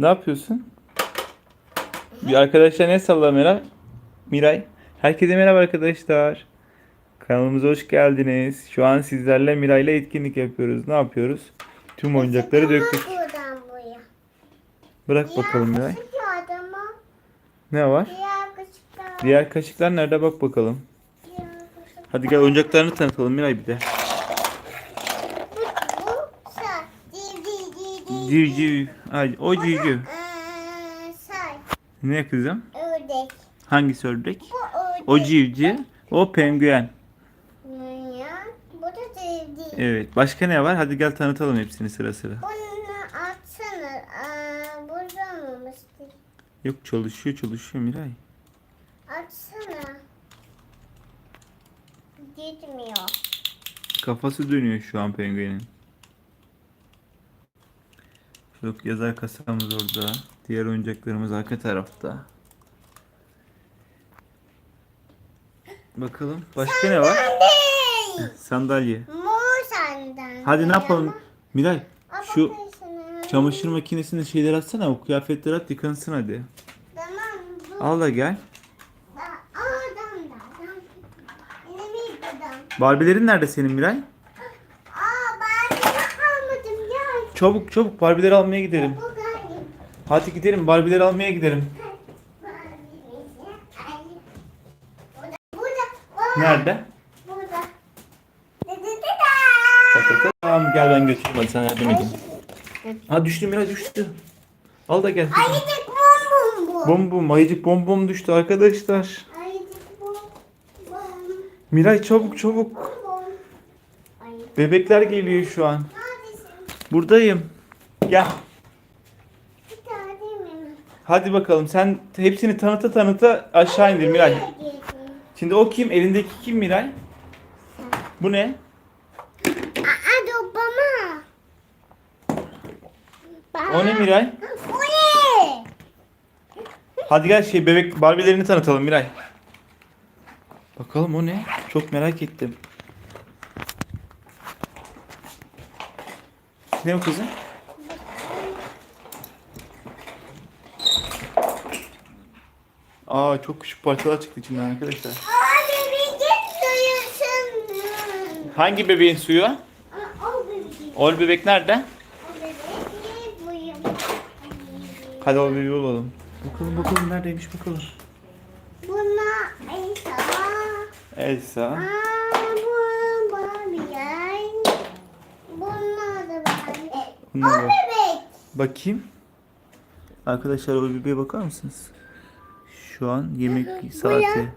Ne yapıyorsun? Bir arkadaşlar ne salla Miray? Miray. Herkese merhaba arkadaşlar. Kanalımıza hoş geldiniz. Şu an sizlerle Miray'la etkinlik yapıyoruz. Ne yapıyoruz? Tüm oyuncakları döktük. Buradan buraya. Bırak bakalım Miray. Ne var? Diğer kaşıklar. Nerede bak bakalım. Hadi gel oyuncaklarını tanıtalım Miray bir de. Bu, bu say. Di, di, di, di. Civciv. Ay, o civciv. Ee, say. Ne kızım? Ördek. Hangisi ördek? Bu ördek. O civciv. O penguen. Ya, Bu da civciv. Evet. Başka ne var? Hadi gel tanıtalım hepsini sıra sıra. Bunu atsana. Aa, burada olmamıştı. Yok çalışıyor çalışıyor Miray. Atsana. Gitmiyor. Kafası dönüyor şu an penguenin. Şu yazar kasamız orada. Diğer oyuncaklarımız arka tarafta. Bakalım başka ne var? Sandalye. Mor senden. Hadi ne yapalım? Miray Ama şu çamaşır makinesinde şeyler atsana o kıyafetleri at yıkansın hadi. Tamam. Bu. Al da gel. Da, adam da. adam. Barbie'lerin nerede senin Miray? Aa ben de almadım gel. Çabuk çabuk Barbie'leri almaya gidelim. Hadi gidelim Barbie'leri almaya gidelim. Nerede? Burada. Tamam gel ben götüreyim hadi sana yardım edeyim. Ha düştü Miray düştü. Al da gel. Ayıcık bom bom bu. Bom bom ayıcık bom bom düştü arkadaşlar. Ayıcık bom bom Miray çabuk çabuk. bom. Bebekler geliyor şu an. Buradayım. Gel. Hadi bakalım sen hepsini tanıta tanıta aşağı indir Miray. Şimdi o kim? Elindeki kim Miray? Bu ne? Aa dobama. O ne Miray? O ne? Hadi gel şey bebek Barbie'lerini tanıtalım Miray. Bakalım o ne? Çok merak ettim. Ne o kızım? Aa çok küçük parçalar çıktı içinden arkadaşlar. Aa bebecik duyuyorsun. Hangi bebeğin suyu? Aa, o bebek nerede? O bebek buyum. Hadi o bebeği bulalım. Bakalım bakalım neredeymiş bakalım. Buna Elsa. Elsa. Aa bu Barbie. Bunlar da Da- bebek. Bakayım. Arkadaşlar o bebeğe bakar mısınız? Şu an yemek saati.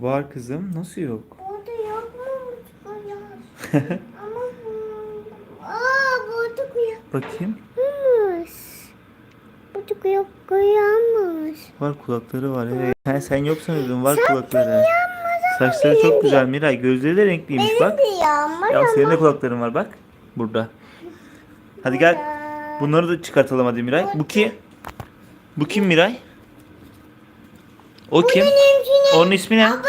Var kızım. Nasıl yok? Burada. Ama bu... Aa burada Bakayım. Burada koyarmış. Var kulakları var. Evet. Ha, sen yok sanıyordun. Var kulakları. Saçları çok güzel Miray. Gözleri de renkliymiş bak. Ya senin de kulakların var bak. Burada. Hadi gel. Bunları da çıkartalım hadi Miray. Bu kim? Bu kim Miray? O kim? Onun ismi ne? Abadi.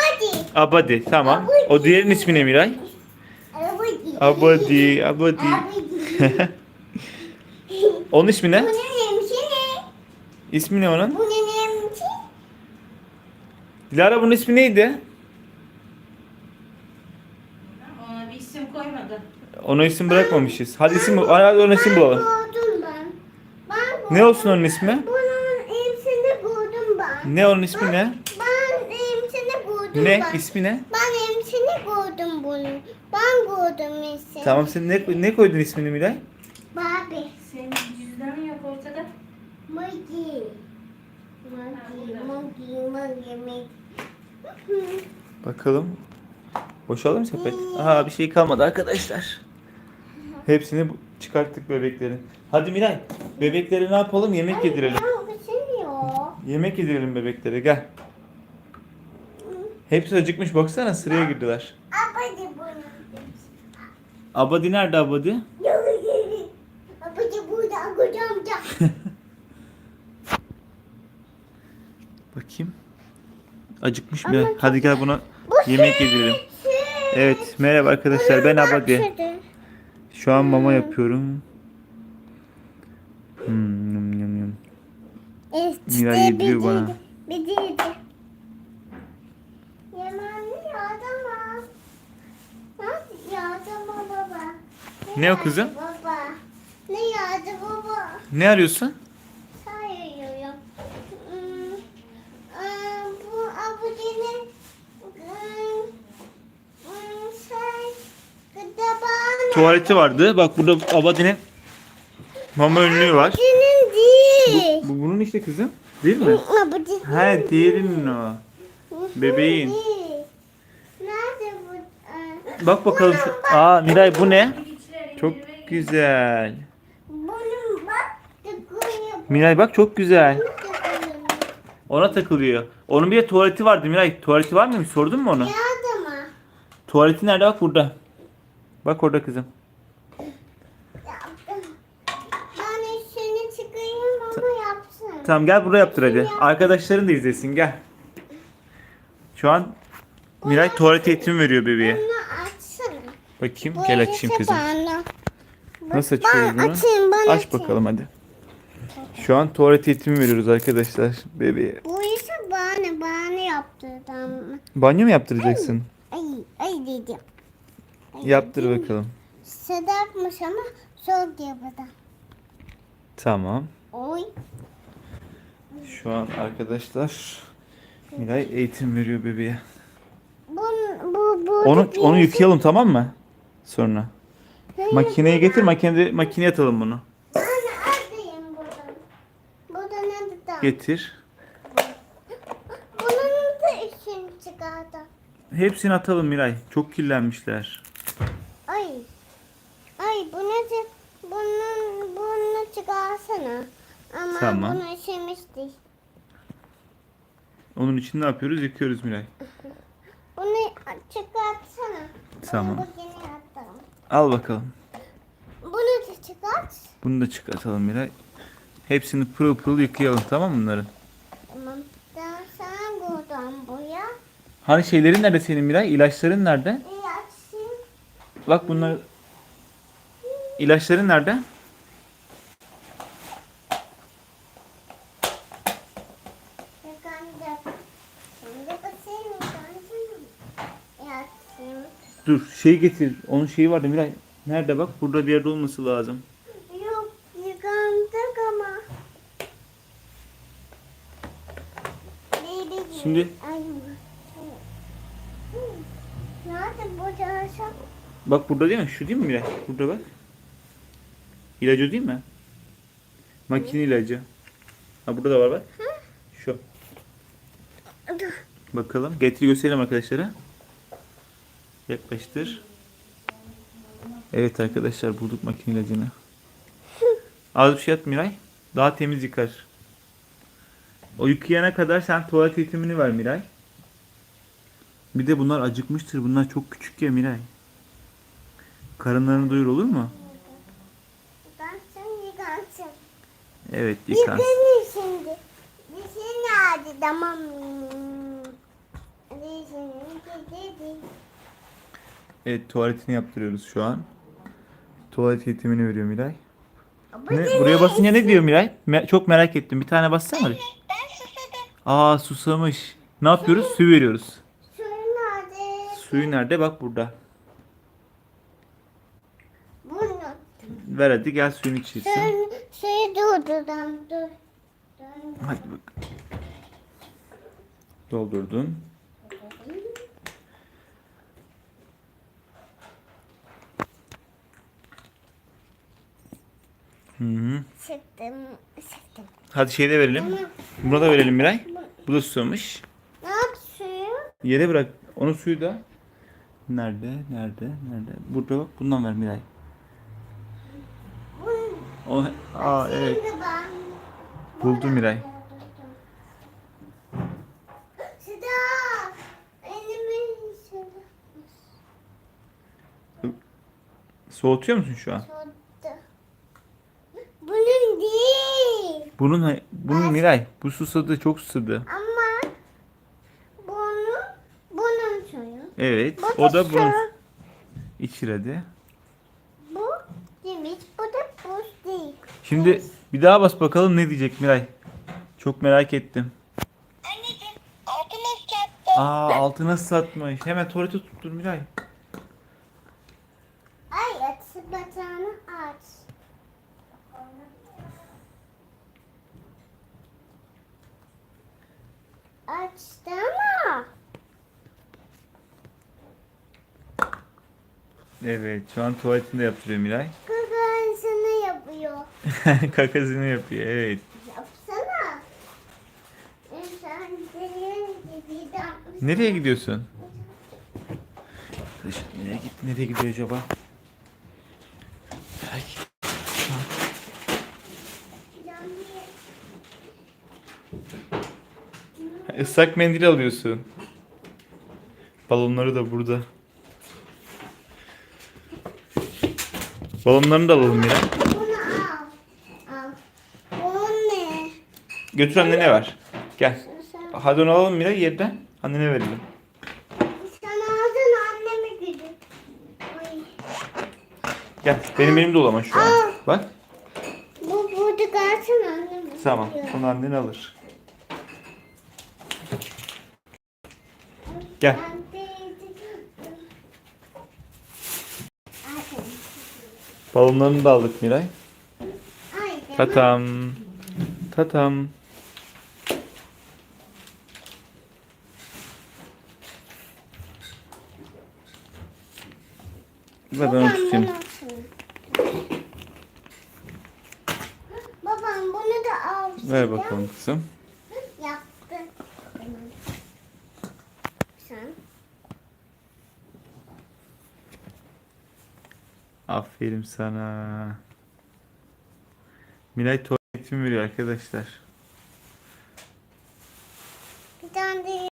Abadi. Tamam. O diğerinin ismi ne Miray? Abadi. Abadi. Abadi. Onun ismi ne? İsmi ne onun? Dilara bunun ismi neydi? Ona bir isim koymadı. Ona isim bırakmamışız. Hadi isim, hadi ona isim bulalım. Ben. Ben Ne olsun onun ismi? Bunun emsini buldum ben. Ne onun ismi ne? Ben emsini buldum Ne? ben. İsmi ne? Ben emsini buldum bunu. Ben buldum emsini. Tamam sen ne, ne koydun ismini Miray? Barbie. Senin cüzdanın yok ortada. Mogi. Mogi, mogi, mogi, mogi. Bakalım. Boşaldı mı sepet? Aha bir şey kalmadı arkadaşlar. Hepsini çıkarttık bebeklerin. Hadi Miray. Bebeklere ne yapalım? Yemek yedirelim. Isınıyor. Yemek yedirelim bebeklere gel. Hepsi acıkmış baksana sıraya girdiler. Abadi bunu. Abadi nerede Abadi? Abadi burada kocamda. Bakayım. Acıkmış mı? Hadi gel buna yemek yedirelim. Evet merhaba arkadaşlar ben Abadi. Şu an mama yapıyorum. Hmm, yum, yum, yum. İşte Mira yediriyor bana. Bir de Ne o kızım? Baba. Ne yağdı baba? Ne arıyorsun? Tuvaleti vardı. Bak burada Abadi'nin mama önlüğü var. Abudinin değil. Bu bunun işte kızım. Değil mi? Abudinin He diğerinin o. bebeğin. Nerede bu? Bak bakalım şu. Aa Miray bu ne? Çok güzel. Miray bak çok güzel. Ona takılıyor. Onun bir de tuvaleti vardı Miray. Tuvaleti var mıymış? Sordun mu onu? Tuvaleti nerede? Bak burada. Bak orada kızım. Ben işini çıkayım ama yapsın. Tamam gel buraya yaptır hadi. Arkadaşların da izlesin gel. Şu an Miray tuvalet eğitimi veriyor bebeğe. Bunu açsın. Bakayım Bu gel açayım kızım. bana. Nasıl açıyoruz bunu? açayım, ben Aç açayım. bakalım hadi. Şu an tuvalet eğitimi veriyoruz arkadaşlar bebeğe. Bu işi bana, bana yaptırdım. Banyo mu yaptıracaksın? Ay, ay dedim. Yaptır bakalım. Sedakmış ama soğuk diye bana. Tamam. Oy. Şu an arkadaşlar Miray eğitim veriyor bebeğe. Bu, bu, bu. Onu onu yıkayalım tamam mı? Sonra. Makineye getir makinede makineye atalım bunu. Anne alayım buradan. Burada ne de Getir. Bunun da işini çıkardı. Hepsini atalım Miray. Çok kirlenmişler. Ay. Ay bu ne de bunun bunu çıkarsana. Ama Tamam. bunu işemişti. Onun için ne yapıyoruz? Yıkıyoruz Miray. Bunu çıkartsana. Tamam. Bunu. Al bakalım. Bunu da çıkart. Bunu da çıkartalım Miray. Hepsini pırıl pırıl yıkayalım tamam mı bunların? Tamam. Daha sen buradan boya. Hani şeylerin nerede senin Miray? İlaçların nerede? İyi açsın. Bak bunlar... İlaçların nerede? Yıkandı. Şimdi basayım yıkansın. İyi açsın. Dur şey getir. Onun şeyi vardı Miray. Nerede bak? Burada bir yerde olması lazım. Yok yıkandık ama. Baby Şimdi-. Nerede bu çalışan? Bak burada değil mi? Şu değil mi Miray? Burada bak. İlacı değil mi? Makine ilacı. Ha burada da var bak. Şu. Bakalım. Getir gösterelim arkadaşlara. Yaklaştır. Evet arkadaşlar bulduk makine ilacını. Az bir şey at Miray. Daha temiz yıkar. O yıkayana kadar sen tuvalet eğitimini ver Miray. Bir de bunlar acıkmıştır. Bunlar çok küçük ya Miray. Karınlarını doyur olur mu? Yıkansın yıkansın. Evet yıkan. Yıkanır şimdi. Dişin nerede? Tamam. Dişin dedi. Evet tuvaletini yaptırıyoruz şu an. Tuvalet eğitimini veriyor Miray. Bu Ne? Buraya basınca ne diyor Miray? Me- çok merak ettim. Bir tane bassana. bir. Ben susadım. Aa susamış. Ne yapıyoruz? Su veriyoruz. Suyun nerede? Suyu nerede? Bak burada. Bunu. Ver hadi gel suyunu içirsin. Sen suyu durdurdum. Dur. Dur. Hadi bak. Doldurdun. Hı hı. Sıktım. Sıktım. Hadi şeyde verelim. Ama Buna da verelim Miray. Bu da susamış. ne yap suyu? Yere bırak. Onun suyu da. Nerede? Nerede? Nerede? Burada bak. Bundan ver Miray. O, aa evet. Buldum Miray. Soğutuyor musun şu an? Soğuttu. Bunun değil. Bunun bunun Miray. Bu susadı. Çok susadı. Ama bunu bunun suyu. Evet. Bu O da su. bunun. İçir hadi. Bu demiş. Bu da buz değil. Şimdi bir daha bas bakalım ne diyecek Miray. Çok merak ettim. Anneciğim altın ıslattı. Aa altı nasıl satmış? Hemen tuvalete tuttur Miray. Ay aç bacağını aç. Açtı ama. Evet şu an tuvaletini de yaptırıyor Miray. Kakansını yapıyor. Kakasını yapıyor evet. Yapsana. İnsan senin gibi de- Nereye gidiyorsun? Arkadaşlar nereye, git, nereye gidiyor acaba? Ay, Islak mendil alıyorsun. Balonları da burada. Balonlarını da alalım ya. Bunu al. Al. Bu ne? Götür annene ver. Gel. Sen, Hadi onu alalım Mira yerden. Annene verelim. sen aldın annemi güdü. Ay. Gel. Benim elim dolu ama şu an. Bak. Bu burada kalsın annemi. Tamam. Onu annen alır. Gel. Ben de- Ay, Balonlarını da aldık Miray. ay, Tatam. Tatam. Ver ben onu tutayım. Babam bunu da al. Ver bakalım kızım. Yaptı. Sen. Aferin sana. Miray tuvaletimi veriyor arkadaşlar. Bir tane de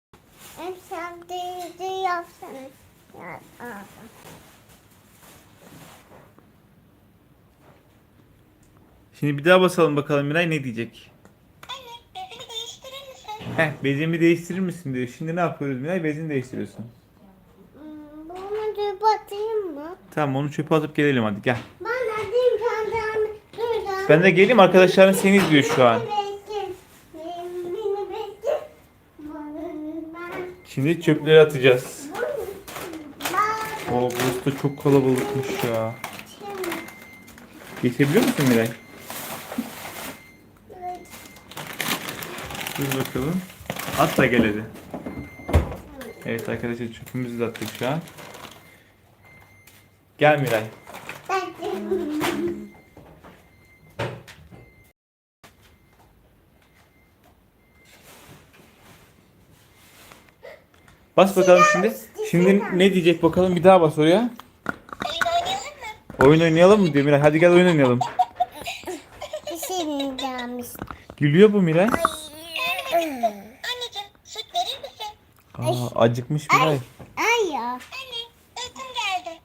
en sevdiği yapsana. Ya, al. Şimdi bir daha basalım bakalım Miray ne diyecek? Anne, bezimi değiştirir misin? Heh bezimi değiştirir misin diyor. Şimdi ne yapıyoruz Miray? Bezini değiştiriyorsun. Hmm, bunu da batayım mı? Tamam onu çöpe atıp gelelim hadi gel. Ben de geleyim arkadaşların seni izliyor şu an. Şimdi çöpleri atacağız. Oo burası da çok kalabalıkmış ya. Geçebiliyor musun Miray? Dur bakalım. At da gel hadi. Evet arkadaşlar çöpümüzü de attık şu an. Gel Miray. Bas bakalım şimdi. Şimdi ne diyecek bakalım bir daha bas oraya. Oyun oynayalım mı? Oyun oynayalım mı diyor Miray. Hadi gel oyun oynayalım. Bir şey diyeceğim. Gülüyor bu Miray. Anneciğim süt verir misin? Aa, acıkmış Miray. Ay ya. Anne uykum geldi.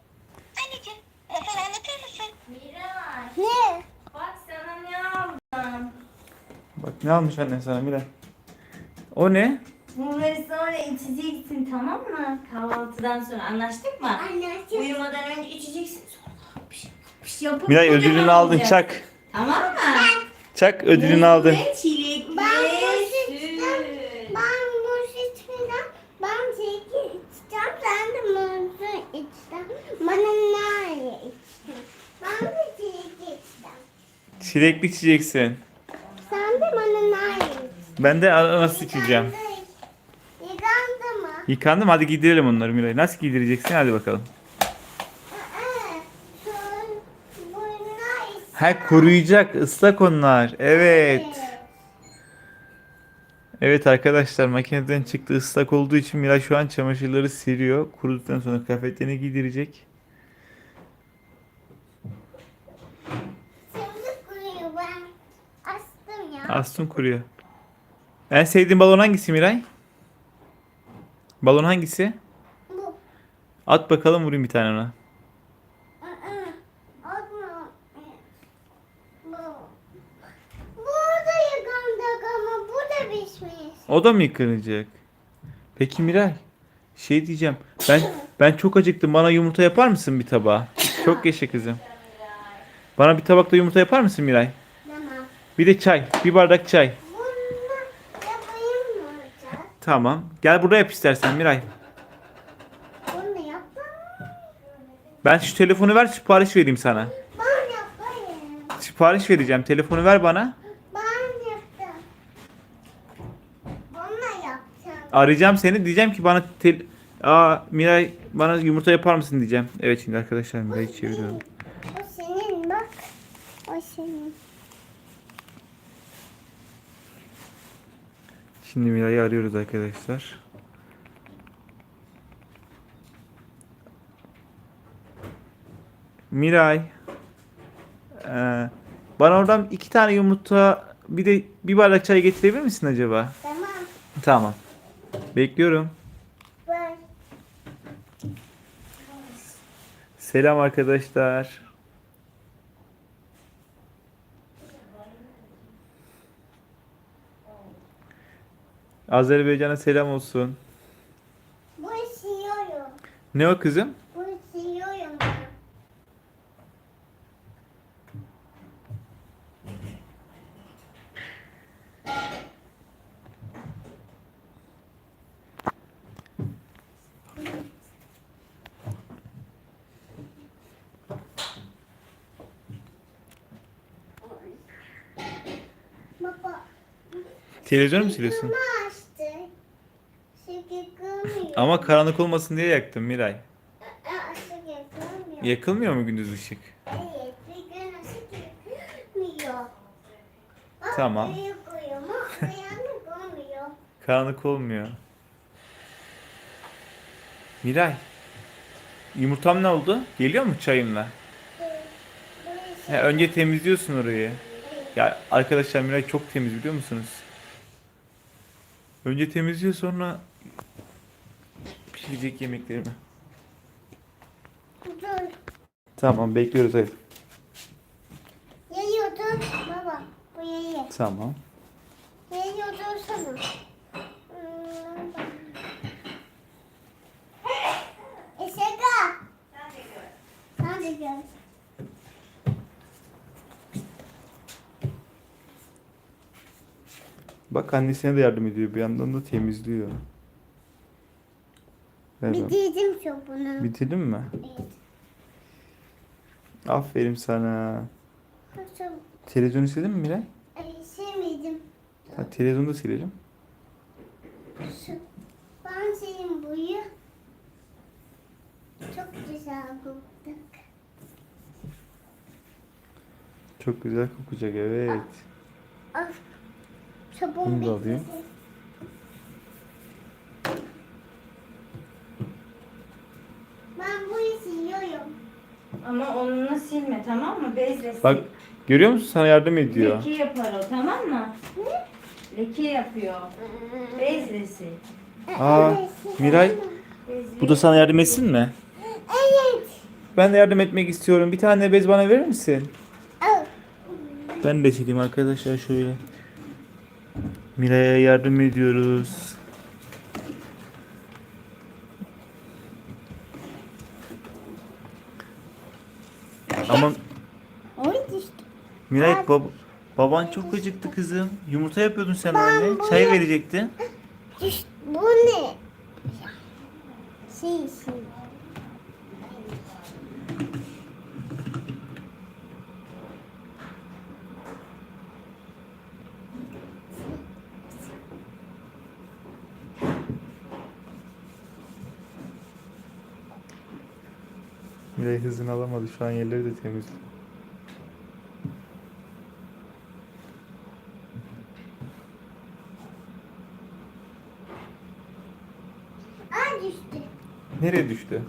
Anneciğim masal anlatır mısın? Miray. Ne? Bak sana ne aldım. Bak ne almış annen sana Miray. O ne? Bunları sonra içeceksin tamam mı? Kahvaltıdan sonra anlaştık mı? Anneciğim. Uyumadan önce içeceksin sonra piş piş yapıp Miray kocaman ödülünü aldın olacak. çak. Tamam mı? Çak ödülünü aldın. Ve çilekli Ben bu süt. ben bu sütten, ben çeki içeceğim, sen de muzlu içeceğim. Bana nerede içeceğim? Ben de çeki içeceğim. Çilekli içeceksin. Sen de bana nerede içeceksin? Ben de ananas içeceğim. Yıkandı mı? Yıkandım hadi giydirelim onları Miray. Nasıl giydireceksin hadi bakalım. Bunlar Ha kuruyacak ıslak onlar. Evet. Evet arkadaşlar makineden çıktı ıslak olduğu için Miray şu an çamaşırları siliyor. Kuruduktan sonra kıyafetlerini giydirecek. Şimdi kuruyor ben. Astım ya. Astun kuruyor. En sevdiğin balon hangisi Miray? Balon hangisi? Bu. At bakalım vurayım bir tane ona. Aa, atma. Bu. Bu da yıkandı ama bu da pişmiş. O da mı yıkanacak? Peki Miray. Şey diyeceğim. Ben ben çok acıktım. Bana yumurta yapar mısın bir tabağa? Çok yaşa kızım. Bana bir tabakta yumurta yapar mısın Miray? Tamam. Bir de çay. Bir bardak çay. Tamam. Gel burada yap istersen Miray. Bunu yap. Ben şu telefonu ver sipariş vereyim sana. Ben yapayım. Sipariş vereceğim. Telefonu ver bana. Ben yaptım. Bunu yapacağım. Arayacağım seni. Diyeceğim ki bana tel... Aa Miray bana yumurta yapar mısın diyeceğim. Evet şimdi arkadaşlar Miray'ı çeviriyorum. O senin bak. O senin. Şimdi Miray'ı arıyoruz arkadaşlar. Miray. Ee, bana oradan iki tane yumurta bir de bir bardak çay getirebilir misin acaba? Tamam. Tamam. Bekliyorum. Ver. Selam arkadaşlar. Azerbaycan'a selam olsun. Bu siliyorum. Ne o kızım? Bu siliyorum. Baba. Televizyon mu siliyorsun? Kırmıyor. Ama karanlık olmasın diye yaktım Miray. Yakılmıyor mu gündüz ışık? Evet, bir gün şeker kırmıyor. Bak, Tamam. uyanık olmuyor. Karanlık olmuyor. Miray. Yumurtam ne oldu? Geliyor mu çayımla? He, önce temizliyorsun orayı. Ya arkadaşlar Miray çok temiz biliyor musunuz? Önce temizliyor sonra pişirecek yemeklerimi. Dur. Tamam bekliyoruz. Yayıyor dur. Baba, bu yayıyor. Tamam. Yayıyor dursana. Hmm, bak. E, şaka. Sen de gör. Bak annesine de yardım ediyor bir yandan da temizliyor. Ver bana. Bitirdim çöpünü. Bitirdin mi? Evet. Aferin sana. Nasıl? Televizyon izledin mi Miray? Ay, sevmedim. Ha, televizyonu da silelim. Şu. Ben senin boyu. Çok güzel koktu. Çok güzel kokacak evet. Al. Sabun Bunu da alayım. bitti. Ben bunu siliyorum. Ama onunla silme tamam mı? Bezle sil. Bak görüyor musun sana yardım ediyor. Leke yapar o tamam mı? Leke yapıyor. Bezle sil. Aa Miray Bezle. bu da sana yardım etsin mi? Evet. Ben de yardım etmek istiyorum. Bir tane bez bana verir misin? Al. Ben de sileyim arkadaşlar şöyle. Miray'a yardım ediyoruz. Ama düştü. Miray bab- baban çok acıktı kızım. Yumurta yapıyordun sen anne. Çay verecektin. Düştü. Bu ne? Şey şey. Miray alamadı. Şu an yerleri de. Aa düştü. Nereye düştü?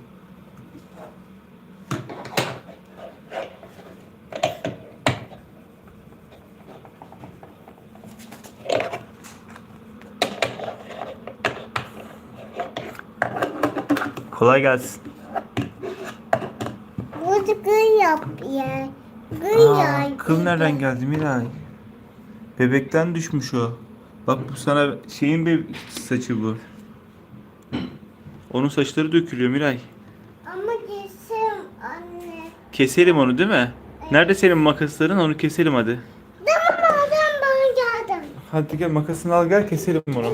Kolay gelsin. Yap ya. Aa, kıl nereden geldi Miray? Bebekten düşmüş o. Bak bu sana şeyin bir saçı bu. Onun saçları dökülüyor Miray. Ama geçsem anne. Keselim onu değil mi? Nerede senin makasların? Onu keselim hadi. Tamam adam bana geldim. Hadi gel makasını al gel keselim onu.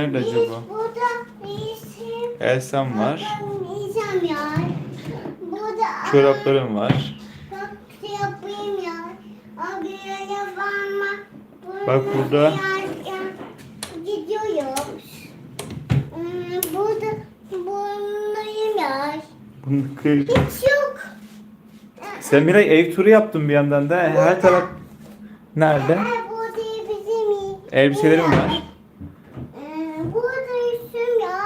Nerede acaba? Burada isim. Elsam var. İsim ya. Burada Çoraplarım var. Bak şey yapayım ya. O güne varma. Bak burada. Gidiyoruz. Hmm, Burada bunlayım ya. Bunu kır- Hiç yok. Sen Miray ev turu yaptın bir yandan da. Her taraf... Nerede? Bizim Elbiselerim var. Ee, burada üstüm ya.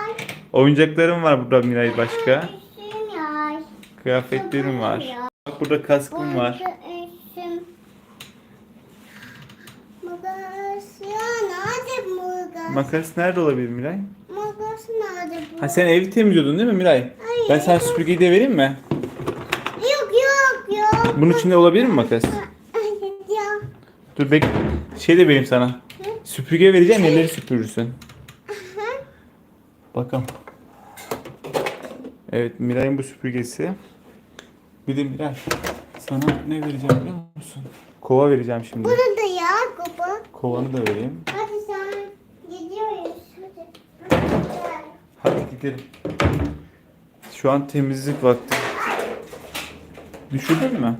Oyuncaklarım var burada Miray başka. Kıyafetlerim var. Bak burada kaskım var. Makas nerede olabilir Miray? Makas nerede bu? Ha sen evi temizliyordun değil mi Miray? Ben sana süpürgeyi de vereyim mi? Yok yok yok. Bunun içinde olabilir mi makas? Hayır ya. Dur bek şey de vereyim sana. Süpürge vereceğim elleri süpürürsün. Bakalım. Evet Miray'ın bu süpürgesi. Bir de Miray sana ne vereceğim biliyor musun? Kova vereceğim şimdi. Bunu da ya baba. Kovanı da vereyim. Hadi sen gidiyoruz. Hadi. Hadi gidelim. Şu an temizlik vakti. Düşürdün mü?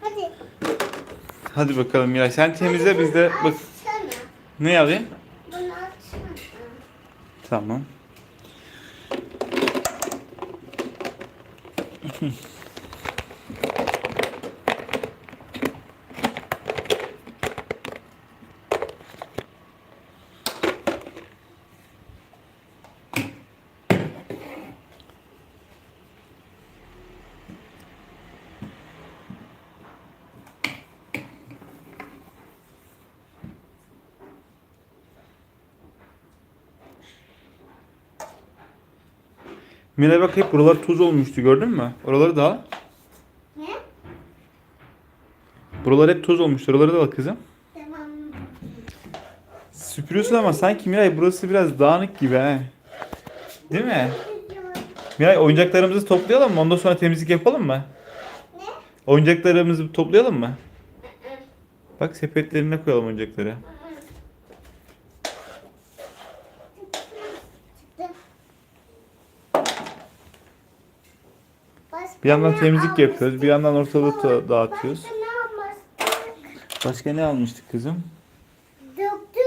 Hadi. Hadi bakalım Miray sen temizle biz de bak. Ne alayım? Bunu açsana. Tamam. Miray bak hep buralar tuz olmuştu gördün mü? Oraları da al. Ne? Buralar hep toz olmuş. Oraları da al kızım. Tamam. Süpürüyorsun ama sanki Miray burası biraz dağınık gibi he. Değil mi? Miray oyuncaklarımızı toplayalım mı? Ondan sonra temizlik yapalım mı? Ne? Oyuncaklarımızı toplayalım mı? Bak sepetlerine koyalım oyuncakları. Başka Bir yandan temizlik yapıyoruz, bir yandan ortalığı dağıtıyoruz. Başka ne almıştık? Kızım? Doktor?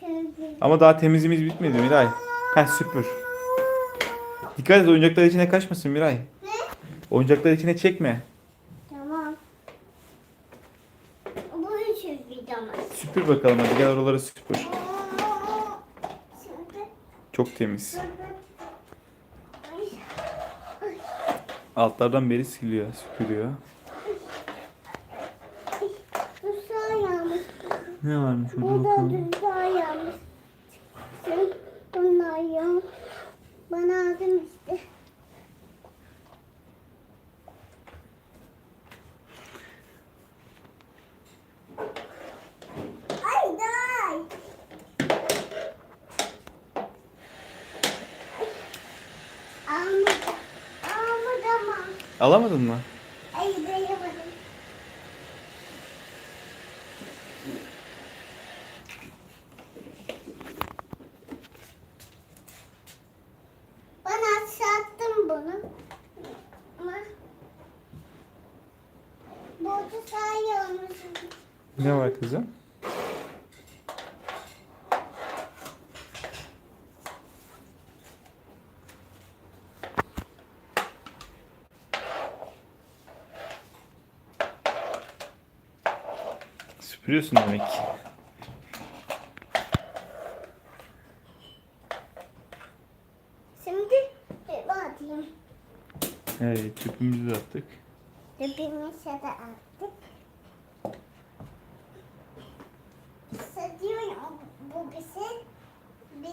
Şöyle. Ama daha temizliğimiz bitmedi Miray. Ha süpür. Dikkat et oyuncaklar içine kaçmasın Miray. Ne? Oyuncaklar içine çekme. Tamam. Bu hiç videomuz. Süpür bakalım hadi gel oraları süpür. Çok temiz. Ay, Altlardan beri siliyor, süpürüyor. Ne varmış orada Burada bakalım. duşa yanmış. Sen bunlar yan. Bana aldım işte. Ay day. Almadım. Almadım ama. Alamadın mı? Ay dayamadım. Bana sattın bunu. Ama burada sahi olmuş. Ne var kızım? Süpürüyorsun demek ki. Şimdi bir atayım. Evet, tüpümüzü de attık. Dibimize de attık. Bu bize. Biz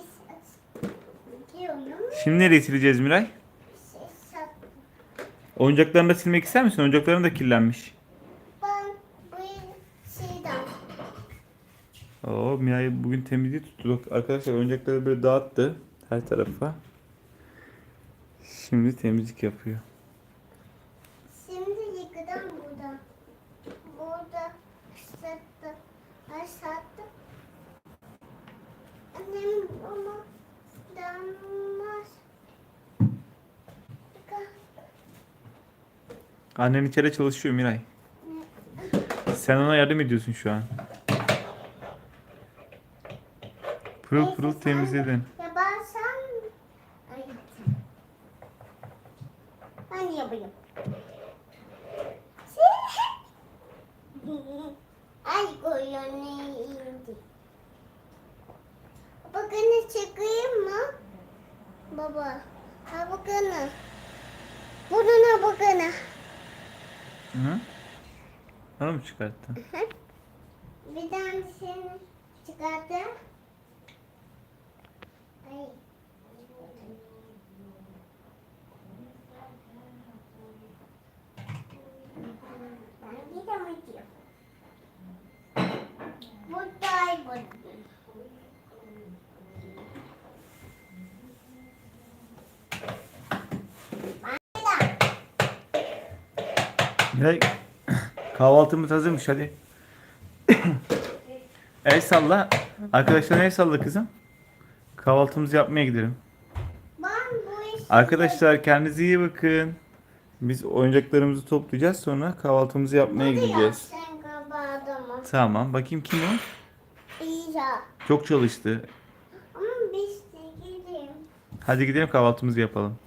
diyorum. Şimdi nereye sileceğiz Miray? Şey. Oyuncaklarını da silmek ister misin? Oyuncakların da kirlenmiş. Ben bu şeyden. Oo, Miray bugün temizliği tuttu. Bak arkadaşlar oyuncakları böyle dağıttı her tarafa. Şimdi temizlik yapıyor. Şimdi yıkadım. burada. Burada sattı. Ay sattı. Annem ama dayanmaz. Annen içeride çalışıyor Miray. Sen ona yardım ediyorsun şu an. Pırıl pırıl temizledin. Ya ben sen... Ay. Ben yapayım. Ay koyun indi. Bakını çıkayım mı? Baba. Ha bakını. Burnuna bakını. Hı? Onu mu çıkarttın? Bir tanesini çıkarttım. Ay. Ben bir de mi diyor? Buradayım buradayım. Ben de. Miray kahvaltımız hazırmış hadi. el salla. Arkadaşlar el salla kızım. Kahvaltımızı yapmaya gidelim. Arkadaşlar kendinize iyi bakın. Biz oyuncaklarımızı toplayacağız sonra kahvaltımızı yapmaya gideceğiz. Tamam bakayım kim o? İsa. Çok çalıştı. Ama biz de gidelim. Hadi gidelim kahvaltımızı yapalım.